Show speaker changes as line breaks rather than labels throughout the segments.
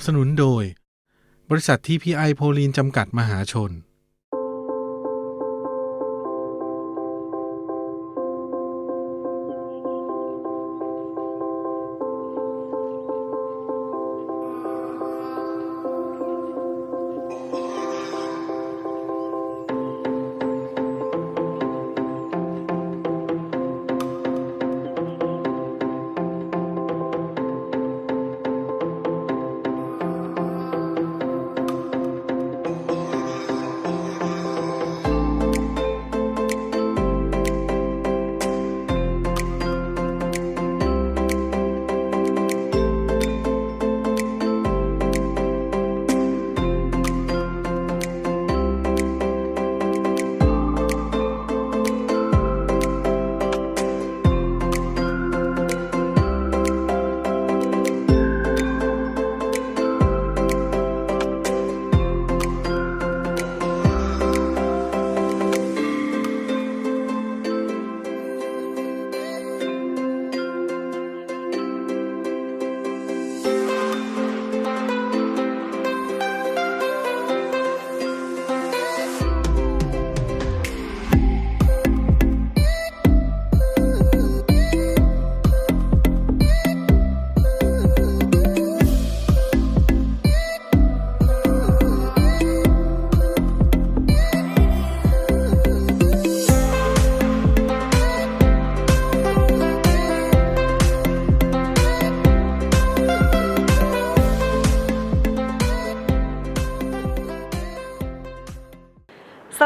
สนับสนุนโดย บริษัททีพีไอโพลีนจำกัดมหาชน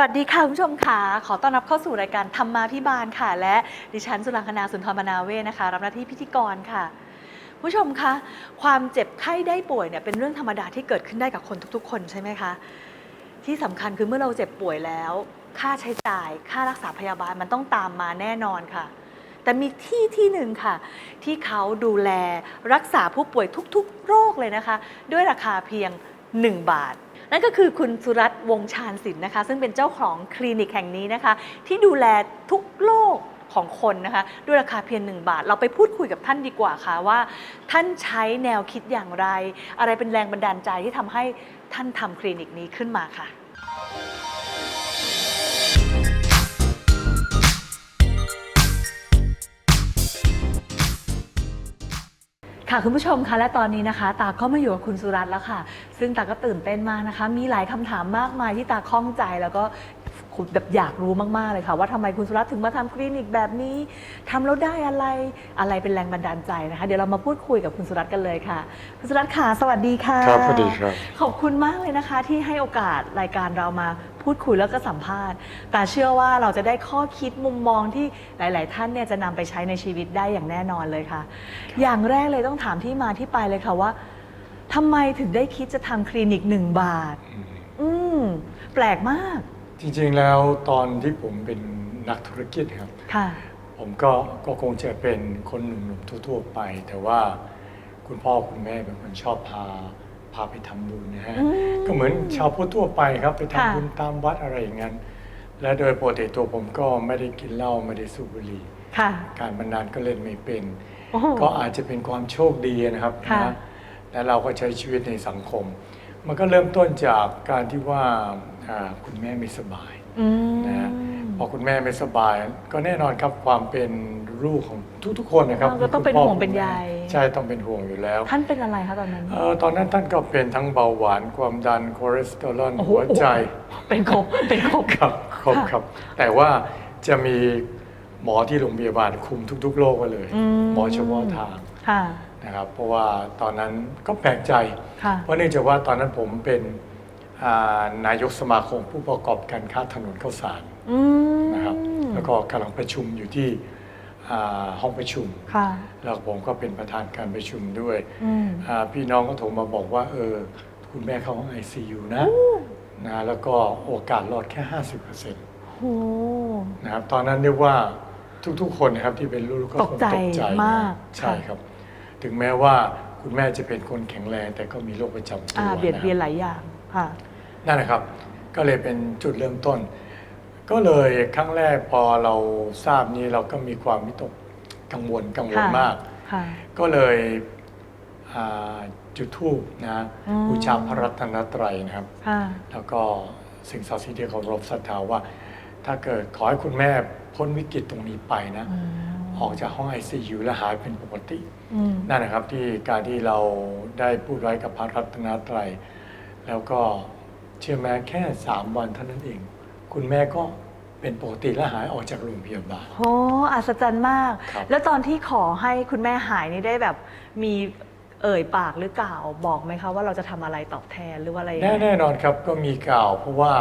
วัสดีค่ะคุณผู้ชมค่ะ ขอต้อนรับเข้าสู่รายการธรรมาพิบาลค่ะ และดิฉันสุรังคณาสุนทรมนาเวนะคะ รับหน้าที่พิธีกรค่ะผู้ชมคะความเจ็บไข้ได้ป่วยเนี่ยเป็นเรื่องธรรมดาที่เกิดขึ้นได้กับคนทุกๆ คนใช่ไหมคะที่สำคัญคือเมื่อเราเจ็บป่วยแล้ว ค่าใช้จ่าย ค่ารักษาพยาบาลมันต้องตามมาแน่นอนค่ะ แต่มีที่ที่หนึ่งค่ะ ที่เขาดูแลรักษาผู้ป่วยทุกๆ โรคเลยนะคะ ด้วยราคาเพียง 1 บาท นั่นก็คือคุณสุรัตน์วงชาญศิลป์นะคะ ซึ่งเป็นเจ้าของคลินิกแห่งนี้นะคะ ที่ดูแลทุกโรคของคนนะคะ ด้วยราคาเพียง 1 บาท เราไปพูดคุยกับท่านดีกว่าค่ะว่า ท่านใช้แนวคิดอย่างไร อะไรเป็นแรงบันดาลใจที่ทำให้ท่านทำคลินิกนี้ขึ้นมาค่ะ ค่ะคุณผู้ชมคะและตอนนี้นะคะ ตาก็มาอยู่กับคุณสุรัตน์แล้วค่ะ ซึ่งตาก็ตื่นเต้นมากนะคะ มีหลายคำถามมากมายที่ตาข้องใจแล้วก็ แบบอยากรู้มาก ๆ เลยค่ะ ว่าทำไมคุณสุรัตน์ถึงมาทำคลินิกแบบนี้ทำแล้วได้อะไรอะไรเป็นแรงบันดาลใจนะคะ เดี๋ยวเรามาพูดคุยกับคุณสุรัตน์กันเลยค่ะ คุณสุรัตน์ค่ะสวัสดีค่ะ
ครับสวัสดีครับ
ขอบคุณมากเลยนะคะ ที่ให้โอกาสรายการเรามาพูดคุยแล้วก็สัมภาษณ์ แต่เชื่อว่าเราจะได้ข้อคิดมุมมองที่หลาย ๆ ท่านเนี่ยจะนำไปใช้ในชีวิตได้อย่างแน่นอนเลยค่ะ อย่างแรกเลยต้องถามที่มาที่ไปเลยค่ะว่าทำไมถึงได้คิดจะทำคลินิกหนึ่งบาท อืมแปลกมาก
จริงๆแล้วตอนที่ผมเป็นนักธุรกิจครับ
ค่ะ
ผมก็ก็คงจะเป็นคนหนุ่มๆทั่วๆไป แต่ว่าคุณพ่อคุณแม่เป็นคนชอบพาพาไปทำบุญนะฮะ
อืม
ก็เหมือนชาวพุทธทั่วไปครับ ไปทำ
ค่ะ
บุญตามวัดอะไรอย่างนั้น และโดยปกติตัวผมก็ไม่ได้กินเหล้าไม่ได้สูบบุหรี่
ค่ะ
การพนันก็เล่นไม่เป็น
โอ้โห
ก็อาจจะเป็นความโชคดีนะครับ
ค่ะ
นะและเราก็ใช้ชีวิตในสังคม มันก็เริ่มต้นจากการที่ว่าอ่า คุณแม่ไม่สบาย
อืม
นะฮะพอคุณแม่ไม่สบาย ก็แน่นอนครับความเป็นลูกของทุกๆคนนะครับ
อ่าก็ต้องเป็น
คุณพ่
ห่วงเป็นใย
ใช่ต้องเป็นห่วงอยู่แล้ว
ท่านเป็นอะไรคะตอนนั้น
เอ่อตอนนั้นท่านก็เป็นทั้งเบาหวานความดันคอเลสเตอรอล
โอ้โห
หัวใจ
เป็นครบเป็นครบ
ครับครบ
ค่ะ
ครับ แต่ว่าจะมีหมอที่โรงพยาบาลคุมทุก ๆ โรคไว้เลย
อืม
หมอเฉพาะทาง
ค่ะ
นะครับเพราะว่าตอนนั้นก็แปลกใจ
ค่ะ
เพราะเนื่องจากว่าตอนนั้นผมเป็นอ่า นายกสมาคมผู้ประกอบการค้าถนนข้าวสาร
อืม
นะครับ แล้วก็กำลังประชุมอยู่ที่อ่าห้องประชุม
ค่ะ
แล้วผมก็เป็นประธานการประชุมด้วย
อืม
อ่าพี่น้องก็โทรมาบอกว่า เออ คุณแม่เข้าห้อง ICU นะนะแล้วก็โอกาสรอดแค่ 50%
โอ้
นะครับตอนนั้นเรียกว่าทุกๆ คนนะครับที่เป็นลูกๆก็
ตกใจ
คงตกใจ
มาก
ใช่
ค่ะ
ครับ ถึงแม้ว่าคุณแม่จะเป็นคนแข็งแรง แต่ก็มีโรคประจำตัว
อ่า เบียดเบียน
นะ
หลายอย่าง ค่ะ
นั่นนะครับ ก็เลยเป็นจุดเริ่มต้น ก็เลยครั้งแรกพอเราทราบนี้เราก็มีความวิตกกังวลกังวล
ค่ะ
มาก
ค่ะ
ก็เลยออ่าจุดธูปนะ
อืม
บูชาพระรัตนตรัยนะครับ
ค่ะ
แล้วก็สิ่งศักดิ์สิทธิ์ที่เคารพศรัทธาว่า ถ้าเกิดขอให้คุณแม่พ้นวิกฤตตรงนี้ไปนะ
อืม
ออกจากห้อง ICU และหายเป็นปกติ
อืม
นั่นนะครับที่การที่เราได้พูดไว้กับพระรัตนตรัย แล้วก็เชื่อไหมแค่สามวันเท่านั้นเอง คุณแม่ก็เป็นปกติและหายออกจากโรงพยาบาล
โหอัศจรรย์มาก
ครับ
แล้วตอนที่ขอให้คุณแม่หายนี่ได้แบบ มีเอ่ยปากหรือกล่าวบอกไหมคะว่าเราจะทำอะไรตอบแทนหรือว่าอะไรยังไง
แน่แน่นอนครับก็มีกล่าว เพราะว่า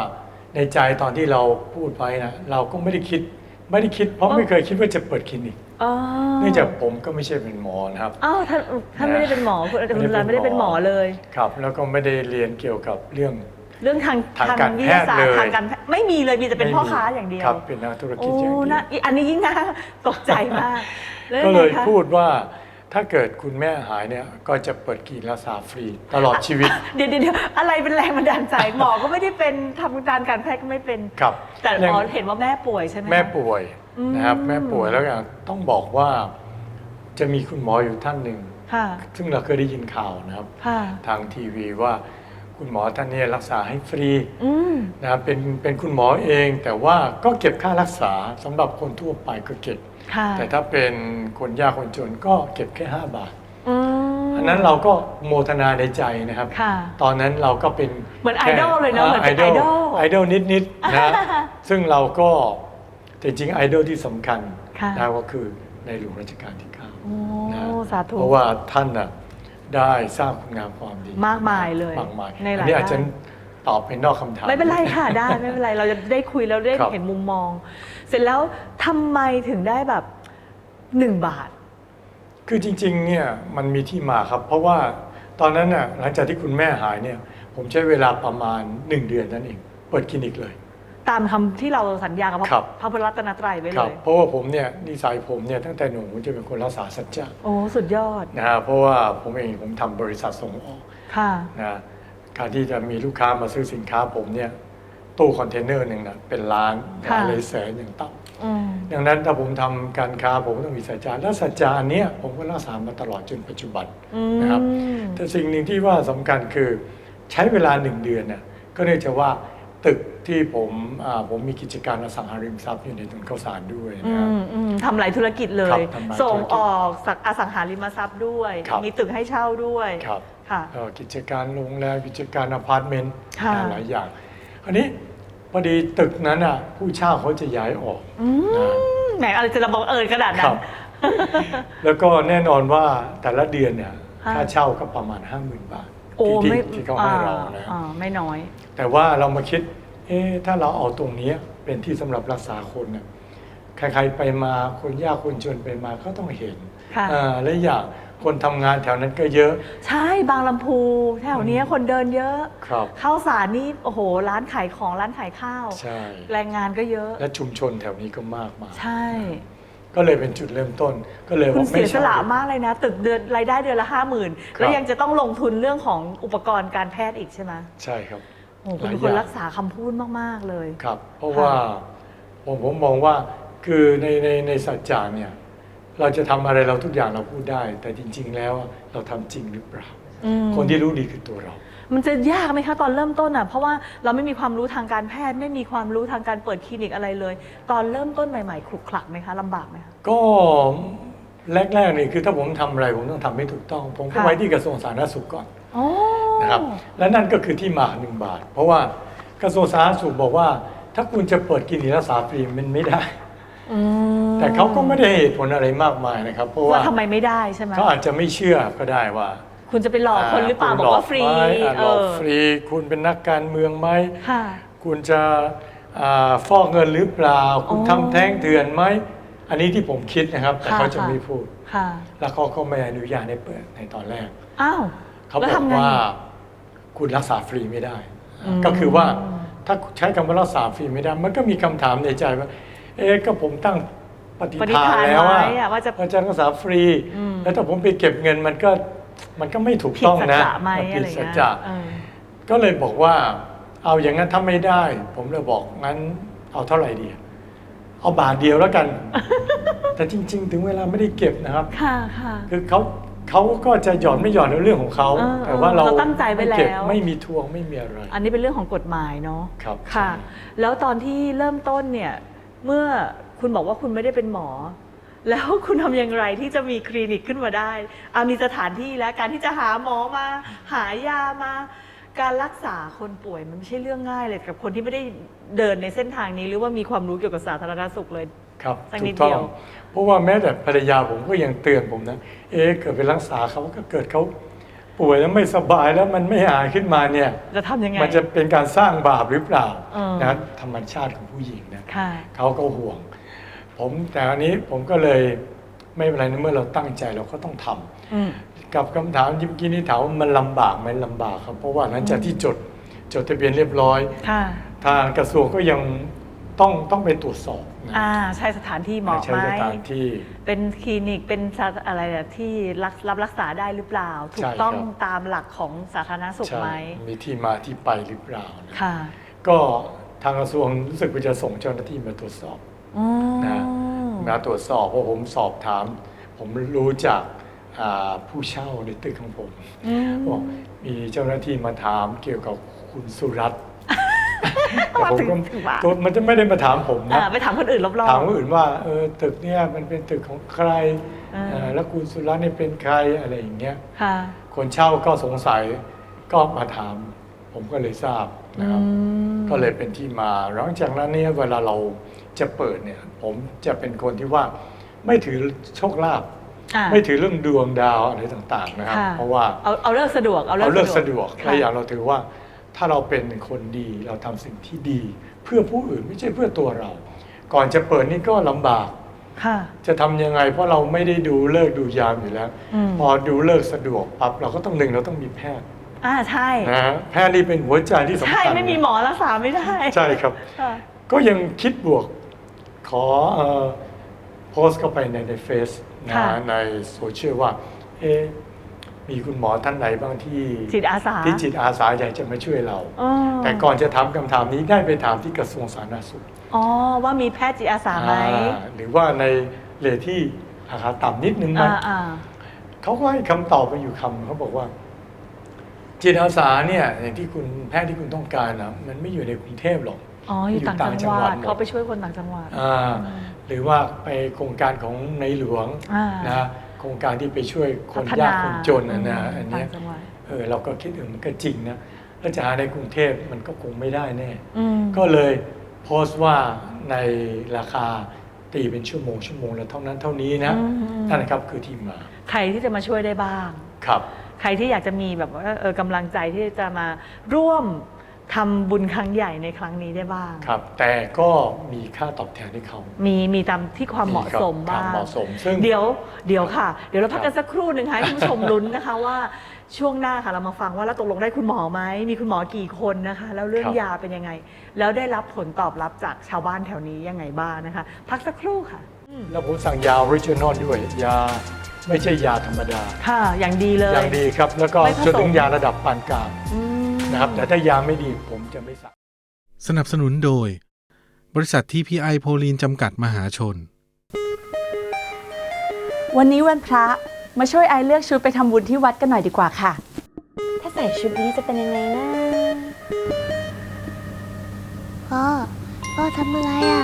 ในใจตอนที่เราพูดไว้นะเราก็ไม่ได้คิดไม่ได้คิด เพราะ
อ๋อ
ไม่เคยคิดว่าจะเปิดคลินิก
อ๋อ
เนื่องจากผมก็ไม่ใช่เป็นหมอนะครับ
อ้าวท่านท่านไม่ได้เป็นหมอคุณอาจารย์คุณรันไม่ได้เป็นหมอเลย
ครับ แล้วก็ไม่ได้เรียนเกี่ยวกับเรื่อง
เรื่องทาง
ทางการ
วิทยาศาสต
แพทย์
ร์
เลย
ทางการแพทย์ไม่มีเลยมีแต่เป็นพ่อค้าอย่างเดียว
ครับเป็นนักธุรกิ
โอ้
จอย่างเดียว
นะอันนี้ยิ่งน่าตกใจมากแว
ก็
งไง
เลย
คะ
พูดว่าถ้าเกิดคุณแม่หายเนี่ยก็จะเปิดกินรักษาฟรีตลอดชีวิต
เดี๋ยวเดี๋ยวเดี๋ยวอะไรเป็นแรงบันดาลใจหมอก็ไม่ได้เป็นทำการการแพทย์ก็ไม่เป็น
ครับ
แต่
ยัง
อ๋อเห็นว่าแม่ป่วยใช่ไหมคะ
แม่ป่วย
อืม
นะครับแม่ป่วยแล้วอย่างต้องบอกว่าจะมีคุณหมออยู่ท่านหนึ่ง
ค่ะ
ซึ่งเราเคยได้ยินข่าวนะครับ
ค่ะ
ทางทีวีว่าคุณหมอท่านเนี้รักษาให้ฟรี
อืม
นะครับเป็นเป็นคุณหมอเอง แต่ว่าก็เก็บค่ารักษาสำหรับคนทั่วไปก็เก็บ
ค่ะ
แต่ถ้าเป็นคนยากคนจนก็เก็บแค่ 5 บาท
อืม
อันนั้นเราก็โมทนาในใจนะครับ
ค่ะ
ตอนนั้นเราก็เป็น
เหมือนไอดอลเลยเนอะเหมือนเป็น
ไอดอล
ไอดอล
ไอดอลนิดๆนะ ซึ่งเราก็ แต่จริงไอดอลที่สำคัญ
ค่ะ
นะก็คือในหลวงรัชกาลที่เก้า
โอ้
นะ
สาธุ
เพราะว่าท่านน่ะได้สร้างคุณงามความดี
มากมายเลย
มากมาย
ในหลาย
อันนี้อาจจะ
ด้าน
ตอบไปนอกคำถาม
ไม่เป็นไรค่ะ ได้ไม่เป็นไรเราจะได้คุยแล้วได้
ครับ
เห็นมุมมอง เสร็จแล้วทำไมถึงได้แบบหนึ่งบาท
คือจริงๆ เนี่ยมันมีที่มาครับ เพราะว่าตอนนั้นน่ะหลังจากที่คุณแม่หายเนี่ยผมใช้เวลาประมาณ 1 เดือนนั่นเอง เปิดคลินิกเลย
ตามคำที่เราสัญญากับพระ
ครับ
พระพุทธรัตนตรัยไว้
ค
เล
รับ
ย
เพราะว่าผมเนี่ยนิสัยผมเนี่ยตั้งแต่หนุ่มผมจะเป็นคนรักษาสัจจะ
โอ้สุดยอด
นะฮะเพราะว่าผมเองผมทำบริษัทส่งออก
ค่ะ
นะการที่จะมีลูกค้ามาซื้อสินค้าผมเนี่ยตู้คอนเทนเนอร์หนึ่งนะเป็นล้าน
ค่ะ
หลายแสนอย่างต่ำ
อืม
ดังนั้นถ้าผมทำการค้าผมก็ต้องมีสัจจะและสัจจะอันเนี้ยผมก็รักษามาตลอดจนปัจจุบัน
อืม
นะครับ แต่สิ่งหนึ่งที่ว่าสำคัญคือใช้เวลาหนึ่งเดือนน่ะก็เนื่องจากว่าตึก ที่ผมอ่าผมมีกิจการอสังหาริมทรัพย์อยู่ในถนนข้าวสารด้วย
อื
นะครับ
มอืมทำหลายธุรกิจเล
ครั
ย
บทำหลาย
ส่ง
ธุรกิจ
ออกสักอสังหาริมทรัพย์ด้วย
ครับ
มีตึกให้เช่าด้วย
ครับ
ค่ะ
เอ่อกิจการโรงแรมกิจการอพาร์ตเมนต์
ค่ะ
หลายอย่างอันนี้พอดีตึกนั้นอะผู้เช่าเขาจะย้ายออก
อื
นะ
มแหมอะไรจะระบังเอิญขนาด
ค
นั้
รั
น
บแล้วก็แน่นอนว่าแต่ละเดือนเนี่ย
ค่ะ
ค่าเช่าก็ประมาณ 50,000 บาท
โอ้
ที่
ไม่
ที่ที่เขาให้เรานะ
อ่าไม่น้อย
แต่ว่าเรามาคิด เอ๊ะถ้าเราเอาตรงเนี้ยเป็นที่สำหรับรักษาคนเนี่ยใครๆไปมาคนยากคนจนไปมาก็ต้องเห็น
ค่ะ
อ่าและอย่างคนทำงานแถวนั้นก็เยอะ
ใช่บางลำพูแถวเนี้ยคนเดินเยอะ
ครับ
ข้าวสารนี่โอ้โห ร้านขายของร้านขายข้าว
ใช่
แรงงานก็เยอะ
และชุมชนแถวนี้ก็มากมาย
ใช่
ก็เลยเป็นจุดเริ่มต้น ก็เลย
คุ
ว่า
ณ
ไม่
เสียส
ใช่
ละมากเลยนะ ตึกเดือนรายได้เดือนละห้าหมื่น
ครับ
แล้วยังจะต้องลงทุนเรื่องของอุปกรณ์การแพทย์อีกใช่ไหม
ใช่ครับ
โอ้โหคุณ
หลาย
เป็นคน
อย่าง
รักษาคำพูดมาก ๆ เลย
ครับ เพราะ
ค่ะ
ว่าผมผมมองว่าคือในในในสัจจาเนี่ยเราจะทำอะไรเราทุกอย่างเราพูดได้ แต่จริง ๆ แล้วเราทำจริงหรือเปล่า
อืม
คนที่รู้ดีคือตัวเรา
มันจะยากไหมคะตอนเริ่มต้นอะเพราะว่าเราไม่มีความรู้ทางการแพทย์ไม่มีความรู้ทางการเปิดคลินิกอะไรเลย ตอนเริ่มต้นใหม่ๆขลุกขลักไหมคะลำบากไหมคะ
ก็แรกๆนี่คือถ้าผมทำอะไรผมต้องทำให้ถูกต้อง ผมก็
ค่ะ
ไว้ที่กระทรวงสาธารณสุขก่อน
โอ้
นะครับและนั่นก็คือที่มาหนึ่งบาท เพราะว่ากระทรวงสาธารณสุขบอกว่า ถ้าคุณจะเปิดกินรักษาฟรีมันไม่ได้
อืม
แต่เขาก็ไม่ได้เหตุผลอะไรมากมายนะครับ เพราะ
ว่า
ว่า
ทำไมไม่ได้ใช่ไหม
เขาอาจจะไม่เชื่อก็ได้ว่า
คุณจะไปหลอกคนหรือเปล่า
คุณ
บอกว่าฟรี
หลอกไหมอะ
เอ
หลอก
อ
ฟรี คุณเป็นนักการเมืองไหม
ค่ะ
คุณจะอ่าฟอกเงินหรือเปล่า คุณ
อ๋อ
ทำแท้งเถื่อนไหม อันนี้ที่ผมคิดนะครับ แต่
ค่ะ
เขาจะ
ค่ะ
ไม่พูด
ค่ะ
แล้วเขาก็ไม่อนุญาตให้เปิดในตอนแรก
อ้าว
เขา
แล้ว
บอก
ทำไง
ว่า คุณรักษาฟรีไม่ได้
อืม
ก็คือว่าถ้าใช้คำว่ารักษาฟรีไม่ได้ มันก็มีคำถามในใจว่า เอ๊ะก็ผมตั้งปฏิ
ปฏิ
ทาน
ฐาน
แล้ว
ไว้
อะ
อะว่าจะ
ว่าจะรักษาฟรี
อืม
แล้วถ้าผมไปเก็บเงินมันก็มันก็ไม่ถูก
ผิด
ต้อง
สัจ
นะ
จะไหม
มัน
อะ
ผิด
ไร
สัจ
เงี้ย
จะ
เออ
ก็เลยบอกว่าเอาอย่างนั้นถ้าไม่ได้ ผมเลยบอกงั้นเอาเท่าไหร่ดี เอาบาทเดียวแล้วกัน แต่จริง ๆ ถึงเวลาไม่ได้เก็บนะครับ
ค่ะค่ะ
คือเขา เขาก็จะหย่อนไม่หย่อนในเรื่องของเขา
เออ
แต่ว่าเรา
เราตั้งใจไว้แล้ว
ม่เก็บไม่มีทวงไม่มีอะไร
อันนี้เป็นเรื่องของกฎหมายเนาะ
ครับ
ค่ะ
ใช่
แล้วตอนที่เริ่มต้นเนี่ย เมื่อคุณบอกว่าคุณไม่ได้เป็นหมอ แล้วคุณทำอย่างไรที่จะมีคลินิกขึ้นมาได้อามีสถานที่แล้วการที่จะหาหมอมา หายามา การรักษาคนป่วยมันไม่ใช่เรื่องง่ายเลยกับคนที่ไม่ได้เดินในเส้นทางนี้ หรือว่ามีความรู้เกี่ยวกับสาธารณสุขเลย
ครับ
สัก
ถู
นิด
กต้อ
เดี
ง
ยว
เพราะว่าแม้แต่ภรรยาผมก็ยังเตือนผมนะ เอ๊ะเกิดไปรักษาเขาก็เกิดเขาป่วยแล้วไม่สบายแล้วมันไม่หายขึ้นมาเนี่ย
จะทำยังไง
มันจะเป็นการสร้างบาปหรือเปล่า
เออ
นะธรรมชาติของผู้หญิงนะ
ค่ะ
เขาก็ห่วง ผมแต่อันนี้ผมก็เลยไม่เป็นไรนะเมื่อเราตั้งใจเราก็ต้องทำ
อืม
กับคำถามที่เมื่อกี้นี้ถามว่ามันลำบากไหมลำบากครับ เพราะว่าหลังจากที่จดจดทะเบียนเรียบร้อย
ค่ะ
ทางกระทรวงก็ยัง ต้องต้องไปตรวจสอบนะ
อ่าใช่สถานที่เหมาะ
ใช้
ไหม
สถานที่
เป็นคลินิกเป็นสาอะไรอะที่รักรับรักษาได้หรือเปล่า ถู
ใช่
ก
ครับ
ต้องตามหลักของสาธารณสุขไหม
ใช่มีที่มาที่ไปหรือเปล่านะ
ค่ะ
ก็ทางกระทรวงรู้สึกว่าจะส่งเจ้าหน้าที่มาตรวจสอบ
อืม
นะ มาตรวจสอบเพราะผมสอบถาม ผมรู้จากอ่าผู้เช่าในตึกของผม
อืม
บอกมีเจ้าหน้าที่มาถามเกี่ยวกับคุณสุรัตน์
มาถึง
ก็
ถึงว่า
ตัวมันจะไม่ได้มาถามผม
อ่า
นะ
ไปถามคนอื่นรอบๆ
ถามคนอื่นว่าเออตึกเนี่ยมันเป็นตึกของใคร
อ่า
เออแล้วคุณสุรัตน์เนี่ยเป็นใครอะไรอย่างเงี้ย
ค่ะ
คนเช่าก็สงสัยก็มาถาม ผมก็เลยทราบนะครับ
อืม
ก็เลยเป็นที่มาหลังจากนั้นเนี่ยเวลาเราจะเปิดเนี่ย ผมจะเป็นคนที่ว่าไม่ถือโชคลาภ
อ่า
ไม่ถือเรื่องดวงดาวอะไรต่าง ๆ นะครับ
ค่ะ
เพราะว่า
เอาเอาเลิกสะดวกเอา
เราเลิกสะดวก
ค่ะ
และอย่างเราถือว่า ถ้าเราเป็นคนดีเราทำสิ่งที่ดี เพื่อผู้อื่นไม่ใช่เพื่อตัวเรา ก่อนจะเปิดนี่ก็ลำบาก
ค่ะ
จะทำยังไง เพราะเราไม่ได้ดูเลิกษ์ดูยามอยู่แล้ว
อืม
พอดูเลิกษ์สะดวกปั๊บเราก็ต้องหนึ่งเราต้องมีแพทย์
อ่าใช่
นะฮะแพทย์นี่เป็นหัวใจที่สำ
ใช่
คัญ
ไม่มีหมอรักษาไม่ได้
ใช่ครับ
ค่ะ
ก็ยังคิดบวกขอเอ่อโพสต์เข้าไปในในเฟซนะ
ค่ะ
ในโซเชียลว่าเอ๊ะ มีคุณหมอท่านไหนบ้างที่
จิตอาสา
ที่จิตอาสาอยากจะมาช่วยเรา
อ๋อ
แต่ก่อนจะถามคำถามนี้ได้ไปถามที่กระทรวงสาธารณสุข
อ๋อว่ามีแพทย์จิตอาสาไหม
อ่าหรือว่าในเลทที่ราคาต่ำนิดนึงไหม
อ่าอ่า
เขาก็ให้คำตอบมาอยู่คำเขาบอกว่า จิตอาสาเนี่ยอย่างที่คุณแพทย์ที่คุณต้องการนะมันไม่อยู่ในกรุงเทพหรอก
อ๋ออยู่ต่างจังหวัดเขาไปช่วยคนต่างจังหวัด
อ่าหรือว่าไปโครงการของในหลวง
อ่า
นะโครงการที่ไปช่วยคน
พัฒ
ยากคนจนนะนะ
ม
อันเนี้ย
ต่างจังหวัด
เออเราก็คิดถึงมันก็จริงนะแล้วจะหาในกรุงเทพมันก็คงไม่ได้แน่
อืม
ก็เลยโพสต์ว่าในราคาตีเป็นชั่วโมงชั่วโมงละเท่านั้นเท่านี้นะ
อืมอืม
นั่นนะครับคือที่มา
ใครที่จะมาช่วยได้บ้าง
ครับ
ใครที่อยากจะมีแบบว่าเออกำลังใจที่จะมาร่วม ทำบุญครั้งใหญ่ในครั้งนี้ได้บ้าง
ครับ แต่ก็มีค่าตอบแทนให้เขา
มีมีตามที่ความเหมาะสม
ครับ
บ้าง
เหมาะสม ซึ่ง
เดี๋ยวเดี๋ยวค่ะ เดี๋ยวเราพัก
ครั
กับนสักครู่หนึ่งค่ะให้คุณผู้ชมลุ้นนะคะว่าช่วงหน้าค่ะเรามาฟังว่าเราตกลงได้คุณหมอไหมมีคุณหมอกี่คนนะคะ แล้วเรื่อง
ครับ
ยาเป็นยังไง แล้วได้รับผลตอบรับจากชาวบ้านแถวนี้ยังไงบ้างนะคะ พักสักครู่ค่ะอืม
แล้วผมสั่งยาออริจินอลด้วยยาไม่ใช่ยาธรรมดา
ค่ะ อย่างดีเลย
อย่างดีครับ แล้วก็
ไม่ผสม
จนถึงยาระดับปานกลาง
อืม
นะครับ แต่ถ้ายาไม่ดีผมจะไม่สั่ง
สนับสนุนโดย บริษัททีพีไอโพลีนจำกัดมหาชน
วันนี้วันพระมาช่วยไอเลือกชุดไปทำบุญที่วัดกันหน่อยดีกว่าค่ะ
ถ้าใส่ชุดนี้จะเป็นยังไงนะ
พ่อพ่อทำอะไรอะ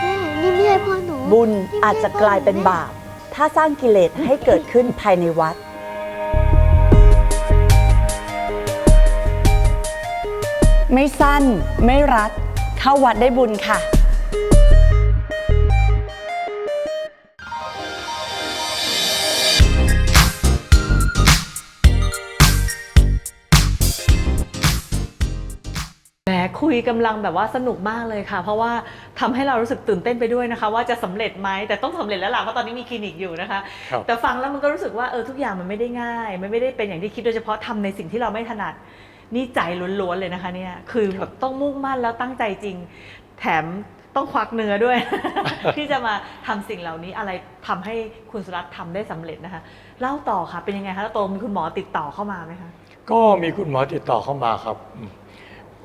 แม่นี่ไม่ใช่พ่อหนู
บุญอาจจะกลายเป็นบาป ถ้าสร้างกิเลสให้เกิดขึ้นภายในวัด ไม่สั้น ไม่รัด เข้าวัดได้บุญค่ะ
แหมคุยกำลังแบบว่าสนุกมากเลยค่ะ เพราะว่าทำให้เรารู้สึกตื่นเต้นไปด้วยนะคะ ว่าจะสำเร็จไหมแต่ต้องสำเร็จแล้วล่ะเพราะตอนนี้มีคลินิกอยู่นะคะ
ครับ
แต่ฟังแล้วมันก็รู้สึกว่าเออทุกอย่างมันไม่ได้ง่าย มันไม่ได้เป็นอย่างที่คิดโดยเฉพาะทำในสิ่งที่เราไม่ถนัด นี่ใจล้วนๆเลยนะคะเนี่ยคือแบบต้องมุ่งมั่นแล้วตั้งใจจริง แถมต้องควักเนื้อด้วย ที่จะมาทำสิ่งเหล่านี้อะไรทำให้คุณสุรัตน์ทำได้สำเร็จนะคะ เล่าต่อค่ะเป็นยังไงคะแล้วตรงมีคุณหมอติดต่อเข้ามาไหมคะ
ก็มีคุณหมอติดต่อเข้ามาครับอืม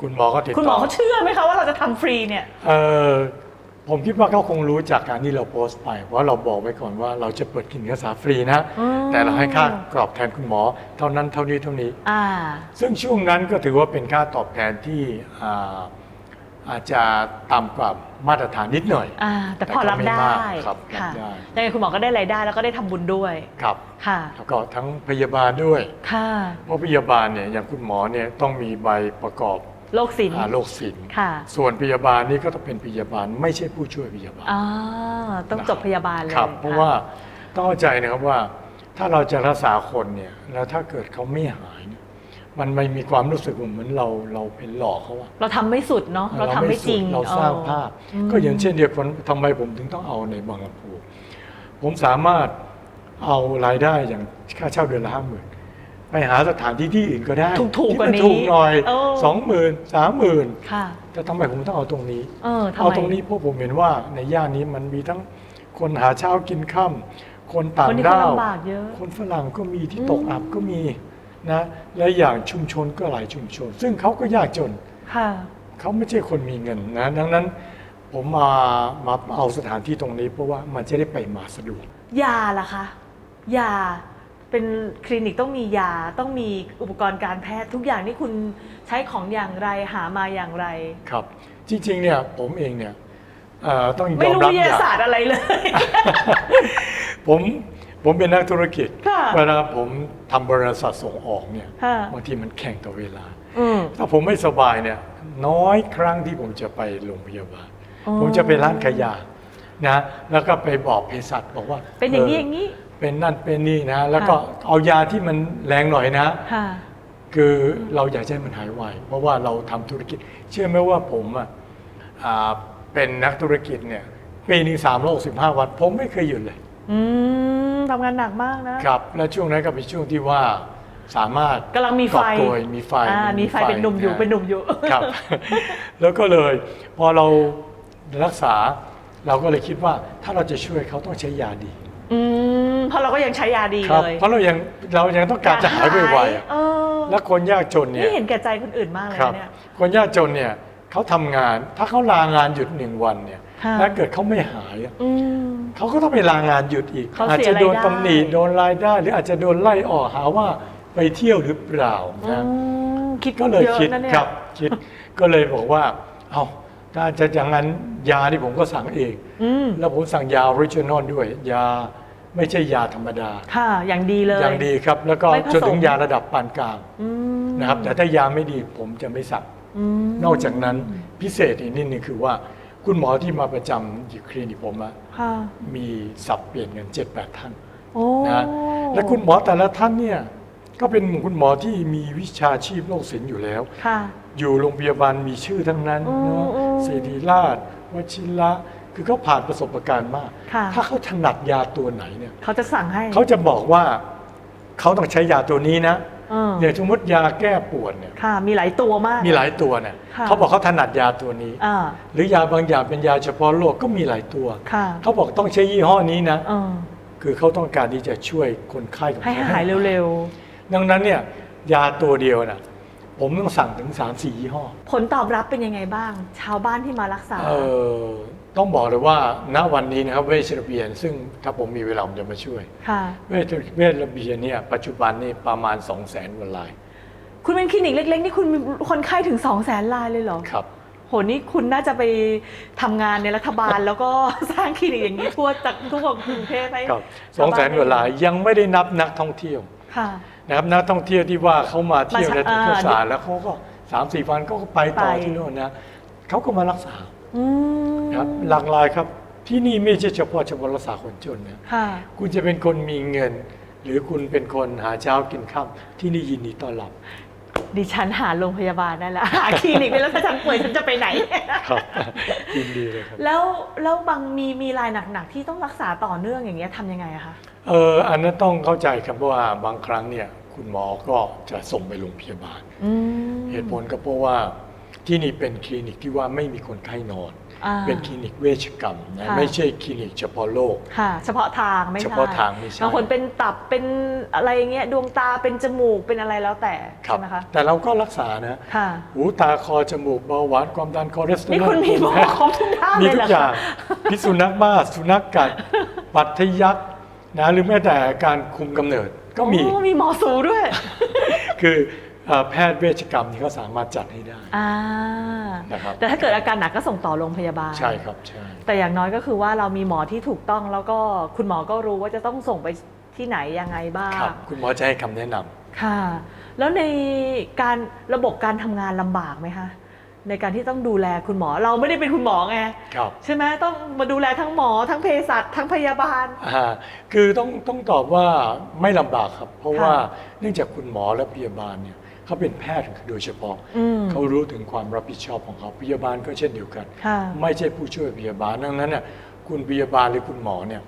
คุณหมอก็ติดต่อ
คุณหมอเขาเชื่อไหมคะว่าเราจะทำฟรีเนี่ย
เออ ผมคิดว่าเขาคงรู้จากการที่เราโพสต์ไปเพราะเราบอกไว้ก่อนว่าเราจะเปิดคลินิกรักษาฟรีนะ
อืม
แต่เราให้ค่ากรอบแทนคุณหมอ เท่านั้นเท่านี้เท่านี้
อ่า
ซึ่งช่วงนั้นก็ถือว่าเป็นค่าตอบแทนที่อ่าอาจจะต่ำกว่ามาตรฐานนิดหน่อย
อ่า แต่พอรับได้
แต่ก็ไม่มากครับรับ
ค่ะ
ได้
ยังไงคุณหมอก็ได้รายได้แล้วก็ได้ทำบุญด้วย
ครับ
ค่ะ
แล้วก็ทั้งพยาบาลด้วย
ค่ะ
เพราะพยาบาลเนี่ยอย่างคุณหมอเนี่ยต้องมีใบประกอบ
โรคศิลป์
อ่าโรคศิลป์
ค่ะ
ส่วนพยาบาลนี่ก็ต้องเป็นพยาบาลไม่ใช่ผู้ช่วยพยาบาล
อ่าต้องจบพยาบาลเลย
ครับ เพราะ
ค่
ว่าต้องเข้าใจนะครับว่า ถ้าเราจะรักษาคนเนี่ยแล้วถ้าเกิดเขาไม่หายเนี่ยมันไม่มีความรู้สึกเหมือนเราเราเป็นหลอกเขาอะ
เราทำไม่สุดเนาะเราทำไม่จริง
เราสร้าง
เออ
ภาพ
อืม
ก็อย่างเช่นเดียวกันทำไมผมถึงต้องเอาในบางลำพูผมสามารถเอารายได้อย่างค่าเช่าเดือนละห้าหมื่น ไปหาสถานที่ที่อื่นก็ได้
ถูกๆกว่านี้
ที่มัถูกหน่อย
เออ
สองหมื่นสามหมื่น
ค่ะ
แต่ทำไมผมต้องเอาตรงนี้
เออทำไม
เอาตรงนี้เพราะผมเห็นว่าในย่านนี้มันมีทั้งคนหาเช้ากินค่ำคนต่า
ค
ง
นที่เขา
ด้าว
ลำบากเยอะ
คนฝรั่งก็มีที่
อืม
ตกอับก็มีนะและอย่างชุมชนก็หลายชุมชน ซึ่งเขาก็ยากจน
ค่ะ
เขาไม่ใช่คนมีเงินนะ ดังนั้นผมมามาเอาสถานที่ตรงนี้เพราะว่ามันจะได้ไปมาสะดวก
ยาล่ะคะ ยา เป็นคลินิกต้องมียาต้องมีอุปกรณ์การแพทย์ทุกอย่างนี่คุณใช้ของอย่างไรหามาอย่างไร
ครับ จริงๆเนี่ยผมเองเนี่ยเอ่อต้องย
ไม่
อม
รู้
รับ
วิท
อย่ายา
ง ศาสตร์อะไรเลย
ผมผมเป็นนักธุรกิจ
ค่ะ
เวลาผมทำบริษัทส่งออกเนี่ย
ค่ะ
บางทีมันแข่งต่อเวลา
อืม
ถ้าผมไม่สบายเนี่ยน้อยครั้งที่ผมจะไปโรงพยาบาล
อ๋อ
ผมจะไปร้านขายยานะแล้วก็ไปบอกเภสัชบอกว่า
เป็นอย่างนี้อย่างนี้
เป็นนั่นเป็นนี่นะ แล้วก็
ค่ะ
เอายาที่มันแรงหน่อยนะ
ค่ะ
คือเราอยากให้มันหายไวเพราะว่าเราทำธุรกิจ เชื่อไหมว่าผมอะอ่าเป็นนักธุรกิจเนี่ยปีหนึ่งสามร้อยสิบห้าวัน ผมไม่เคยหยุดเลย
อืมทำงานหนักมากนะ
ครับ และช่วงนั้นก็เป็นช่วงที่ว่าสามารถ
กำลังมีไฟ
กอบโกยมีไฟ
อ่ามีไฟเป็นหนุ่มอยู่ะเป็นหนุ่มอยู่
ครับ แล้วก็เลยพอเรารักษาเราก็เลยคิดว่าถ้าเราจะช่วยเขาต้องใช้ยาดี
อืมเพราะเราก็ยังใช้ยาดี
ครับ
เลย
เพราะเรายังเรายังต้องการจะหายไวๆอะ
เออ
และคนยากจนเนี่ย
นี่เห็นแก่ใจคนอื่นมากเลย
ครับ
นะเนี่ย
คนยากจนเนี่ยเขาทำงาน ถ้าเขาลางานหยุดหนึ่งวันเนี่ย
ค่ะ
ถ้าเกิดเขาไม่หายอะ
อืม
เขาก็ต้องไปลางานหยุดอีก
เขา
อาจ
เสีย
จะโดน
รายได้
ตำหนิโดนรายได้ หรืออาจจะโดนไล่ออกหาว่าไปเที่ยวหรือเปล่า
อื
นะ
มคิด
ก็เลย
เยอะ
คิด
นะเนี่ย
ครับคิดก็เลยบอกว่า เอา ถ้าจะอย่างนั้นยาที่ผมก็สั่งเอง
อืม
แล้วผมสั่งยาออริจินอลด้วย ยาไม่ใช่ยาธรรมดา
ค่ะ อย่างดีเลย
อย่างดีครับ แล้วก็
ไม่ผสม
จนถึงยาระดับปานกลาง
อืม
นะครับ แต่ถ้ายาไม่ดีผมจะไม่สั่ง
อืม
นอกจากนั้นพิเศษอีกนิดนึงคือว่า คุณหมอที่มาประจำอยู่คลินิกผมอะ
ค่ะ
มีสับเปลี่ยนกันเจ็ดแปดท่าน
โอ้
นะและคุณหมอแต่ละท่านเนี่ย ก็เป็นคุณหมอที่มีวิชาชีพโรคศิลป์อยู่แล้ว
ค่ะ
อยู่โรงพยาบาลมีชื่อทั้งนั้น
อืม
เนาะ
อืม
ศิริราชวชิระคือเขาผ่านประสบการณ์มาก
ค่ะ
ถ้าเขาถนัดยาตัวไหนเนี่ย
เขาจะสั่งให้
เขาจะบอกว่าเขาต้องใช้ยาตัวนี้นะ
อืม
อย่างสมมติยาแก้ปวดเนี่ย
ค่ะ มีหลายตัวมาก
มีหลายตัวเนี่ย
ค่ะ
เขาบอกเขาถนัดยาตัวนี้
อ่า
หรือยาบางอย่างเป็นยาเฉพาะโรคก็มีหลายตัว
ค่ะ
เขาบอกต้องใช้ยี่ห้อนี้นะ
เออ
คือเขาต้องการที่จะช่วยคนไข้ของ
ให้
เขา
หายเร็ว
ดังนั้นเนี่ยยาตัวเดียวนะผมต้องสั่งถึง3ามสี่ยี่ห้อ
ๆผลตอบรับเป็นยังไงบ้าง ชาวบ้านที่มารักษา
เออต้องบอกเลยว่าณวันนี้นะครับเวชระเบียน ซึ่งถ้าผมมีเวลาผมจะมาช่วย
ค่ะ
เวชเวชระเบียนเนี่ยปัจจุบันนี่ประมาณ 2 0 0แสนกว่าลาย
คุณเป็นคลินิกเล็ก ๆ นี่คุณมีคนไข้ถึง 2 0 0แสนรายเลยเหรอ
ครับ
โห นี่คุณน่าจะไปทำงานในรัฐบาล แล้วก็สร้างคลินิกอย่างนี้ทั่วจากทั่วกรุงเทพให้
ครับสองแสนกว่าลายยังไม่ได้นับนักท่องเที่ยว
ค่ะ
นะครับนักท่องเที่ยวที่ว่าเขามาเที่ยว
มา
ใน
อ่า
ทุกสารแล้วเขาก็สามสี่วันเขาก็ไปต่อ
ไป
ที่โน่นนะเขาก็มารักษา
อืม
นะครับหลากหลายครับที่นี่ไม่ใช่เฉพาะเฉพาะรักษาคนจนนะ
ค่ะ
คุณจะเป็นคนมีเงิน หรือคุณเป็นคนหาเช้ากินข้าที่นี่ยินดีต้อนรับ
ดิฉันหาโรงพยาบาลได้แล้วหาคลินิกไปแล้วถ้าฉันป่วยฉันจะไปไหน
ครับยินดีเลยครับ
แล้วแล้วบางมีมีรายหนักๆที่ต้องรักษาต่อเนื่องอย่างเงี้ยทำยังไงอะคะ
เอออันนั้นต้องเข้าใจครับเพราะว่าบางครั้งเนี่ยคุณหมอก็จะส่งไปโรงพยาบาล
อืม
เหตุผลก็เพราะว่าที่นี่เป็นคลินิกที่ว่าไม่มีคนไข้นอน
อ่า
เป็นคลินิกเวชกรรมนะ
ค่ะ
ไม่ใช่คลินิกเฉพาะโรค
ค่ะ เฉพาะทางไม่ใช่
เฉพาะทางไม่ใช่
บางคนเป็นตับเป็นอะไรอย่างเงี้ยดวงตาเป็นจมูกเป็นอะไรแล้วแต่
ครั
ใช่ไหมคะ
แต่เราก็รักษานะ
ค่ะ
หูตาคอจมูกเบาหวานความดันคอเลสเตอรอล
นี่คุณมีหมอครบทุกด้าน
มี
เลย
ทุ
เหร
ก
อ
อย่าง
คะ
พิษสุนัขบ้าสุนัขกัดปัดทะยักนะหรือแม้แต่การคุมกำเนิดก็มี
โอ้มีหมอสูด้วย
คือเอ่อ แพทย์เวชกรรมนี่เขาสามารถจัดให้ได้
อ่า
นะครับ
แต่ถ้าเกิดอาการหนักก็ส่งต่อโรงพยาบาล
ใช่ครับใช่
แต่อย่างน้อยก็คือว่าเรามีหมอที่ถูกต้องแล้วก็คุณหมอก็รู้ว่าจะต้องส่งไปที่ไหนยังไงบ้าง
ครับคุณหมอจะให้คำแนะนำ
ค่ะ แล้วในการระบบการทำงานลำบากไหมคะในการที่ต้องดูแลคุณหมอเราไม่ได้เป็นคุณหมอไง
ครับ
ใช่ไหมต้องมาดูแลทั้งหมอทั้งเภสัชทั้งพยาบาล
อ่าคือต้องต้องตอบว่าไม่ลำบากครับ เพราะ
ค่ะ
ว่าเนื่องจากคุณหมอและพยาบาลเนี่ย เขาเป็นแพทย์โดยเฉพาะ
อืม
เขารู้ถึงความรับผิดชอบของเขาพยาบาลก็เช่นเดียวกัน
ค่ะ
ไม่ใช่ผู้ช่วยพยาบาลดังนั้นเนี่ยคุณพยาบาลหรือคุณหมอเนี่ย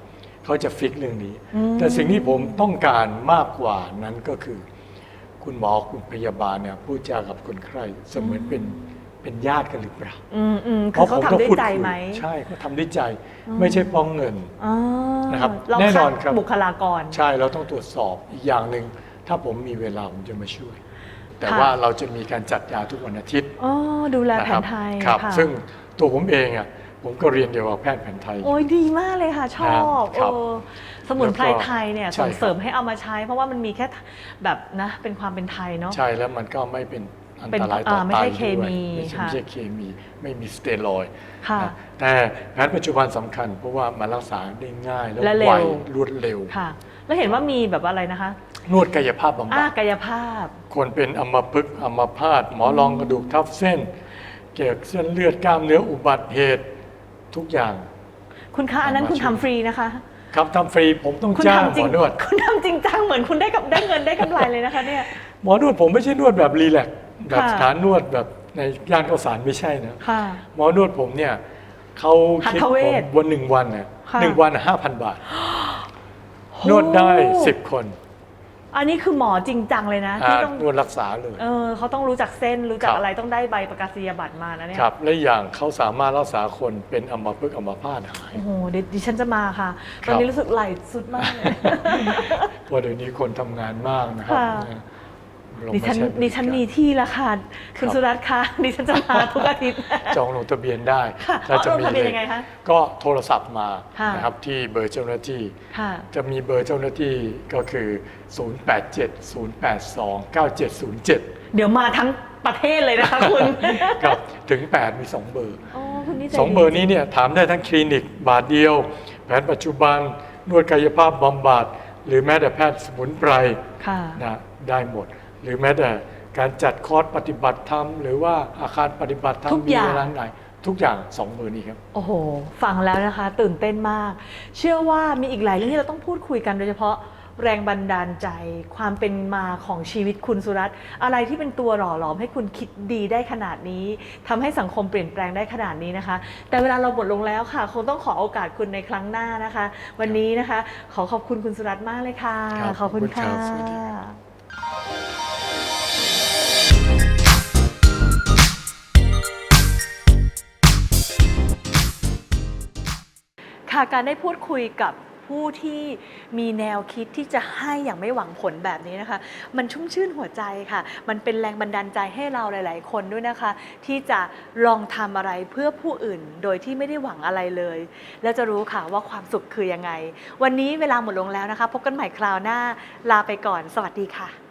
เขาจะฟิกเรื่องนี้
อืม
แต่สิ่งที่ผมต้องการมากกว่านั้นก็คือ คุณหมอคุณพยาบาลเนี่ยพูดจากับคนไข้เสมือนเป็นเป็นญาติกันหรือเปล่า
อืมอืมคือเขาทำด้วยใจไหม
ใช่เขาทำด้วยใจ ไม่ใช่ป้องเงิน
อ๋อ
นะครับ
เรา
แน่นอน
คัด
ครับ
บุคลากร
ใช่เราต้องตรวจสอบอีกอย่างหนึ่งถ้าผมมีเวลาผมจะมาช่วย แต่
ค่ะ
ว่าเราจะมีการจัดยาทุกวันอาทิตย์
อ๋อดูแล
นะ
แผ
ครั
นไทย
ครับ
ค่ะ
ซึ่งตัวผมเองอะผมก็เรียนเดียวกับแพทย์แผนไทย
โอ้ยดีมากเลยค่ะ ชอบ
ครับ
เออสมุนไพร
แล้วก็
ไทยเนี่ย
ใช่
ส่งเสริม
ครับ
ให้เอามาใช้ เพราะว่ามันมีแค่แบบนะเป็นความเป็นไทยเนาะ
ใช่แล้วมันก็ไม่เป็นอัน
เป็น
ตรายต่อ
อ่าไม่
ไต
ใช่
ด้วย
เคมี
ไม่ใช่
ค่ะ
ไม่ใช่เคมีไม่มีสเตียรอยด์
ค่ะ
นะแต่แพทย์ปัจจุบันสำคัญเพราะว่ามันรักษาได้ง่าย
และ
และ
เร็ว
ไวรวดเร็ว
ค่ะ แล้วเห็นว่ามีแบบว่าอะไรนะคะ
นวดกายภาพบำบั
อ่า
ด
กายภาพ
คนเป็นอัมพฤกษ์อัมพาตหมอรองกระดูกทับเส้น เกี่ยวกับเส้นเลือดกล้ามเนื้ออุบัติเหตุทุกอย่าง
คุณคะอันนั้น
เอามา
คุณ
ช่วย
ทำฟรีนะคะ
ครับทำฟรีผมต้อง
คุณ
จ้าง
ทำ
ห
จริ
ม
ง
อนวด
คุณทำจริงจังเหมือนคุณได้กับได้เงินได้กำไรเลยนะคะเนี่ย
หมอนวดผมไม่ใช่นวดแบบรีแลกซ์แบบ
ค่ะ
สถานนวดแบบในย่านข้าวสารไม่ใช่นะ
ค่ะ
หมอนวดผมเนี่ยเขาคิด
หัตถ
ผม
เวช
วันหนึ่งวันเนี่ย
ค่ะ
หนึ่งวันห้าพันบาท นวดได้สิบคน
อันนี้คือหมอจริงจังเลยนะที่
อ่า
ต้อง
นวดรักษาเลย
เออเขาต้องรู้จักเส้นรู้จัก
ครับ
อะไรต้องได้ใบประกาศนียบัตรมานะเนี่ย
ครับและอย่างเขาสามารถรักษาคนเป็นอัมพฤกษ์อัมพาตหาย
โอ้โหเดี๋ยวดิฉันจะมาค่ะ
ค
ต
รับ
อนนี้รู้สึกไหลสุดมากเลย
เพราะเดี๋ยวนี้คนทำงานมากนะครับ
ค่ะ
นะลง
ดิ
มา
ฉัน
ใช้บริการ
ดิฉันมีที่แล้วค่ะคุณ
ครับ
สุรัตน์คะดิฉันจะมาทุกอาทิตย์
จองลงทะเบียนได้
ค่ะ
แล้วจะ
อ๋อล
มี
งทะเบียนยังไงคะ
ก็โทรศัพท์มา
ค่ะ
นะครับที่เบอร์เจ้าหน้าที่
ค่ะ
จะมีเบอร์เจ้าหน้าที่ก็คือ 0870829707
เดี๋ยวมาทั้งประเทศเลยนะคะคุณ
ครับถึง 8 มี 2 เบอร์
โอ้คุณนี่ใจ
สอง
ดี
เบอร์นี้เนี่ยถามได้ทั้งคลินิกบาทเดียว แผนปัจจุบันนวดกายภาพบำบัดหรือแม้แต่แพทย์สมุนไพร
ค่ะ
นะได้หมดห รือแม้แต่การจัดคอร์สปฏิบัติธรรม หรือว่าอาคารปฏิบัติธรรม
ทุก
มี
อย่าง
เวลาไหนทุกอย่างสองเบอร์นี้ครับ
โอ้โห ฟังแล้วนะคะ ตื่นเต้นมาก เชื่อว่ามีอีกหลายเรื่องที่เราต้องพูดคุยกันโดยเฉพาะแรงบันดาลใจ ความเป็นมาของชีวิตคุณสุรัตน์อะไรที่เป็นตัวหล่อหลอมให้คุณคิดดีได้ขนาดนี้ทำให้สังคมเปลี่ยนแปลงได้ขนาดนี้นะคะ แต่เวลาเราหมดลงแล้วค่ะ คงต้องขอโอกาสคุณในครั้งหน้านะคะ วันนี้นะคะ ขอขอบคุณคุณสุรัตน์มากเลยค่ะ
ครับ
ขอบคุณ
ขอบคุณครั
ค่ะ
บสวัสดีครับ
ค่ะการได้พูดคุยกับผู้ที่มีแนวคิดที่จะให้อย่างไม่หวังผลแบบนี้นะคะ มันชุ่มชื่นหัวใจค่ะ มันเป็นแรงบันดาลใจให้เราหลาย ๆ คนด้วยนะคะ ที่จะลองทำอะไรเพื่อผู้อื่นโดยที่ไม่ได้หวังอะไรเลย แล้วจะรู้ค่ะว่าความสุขคือยังไง วันนี้เวลาหมดลงแล้วนะคะ พบกันใหม่คราวหน้าลาไปก่อน สวัสดีค่ะ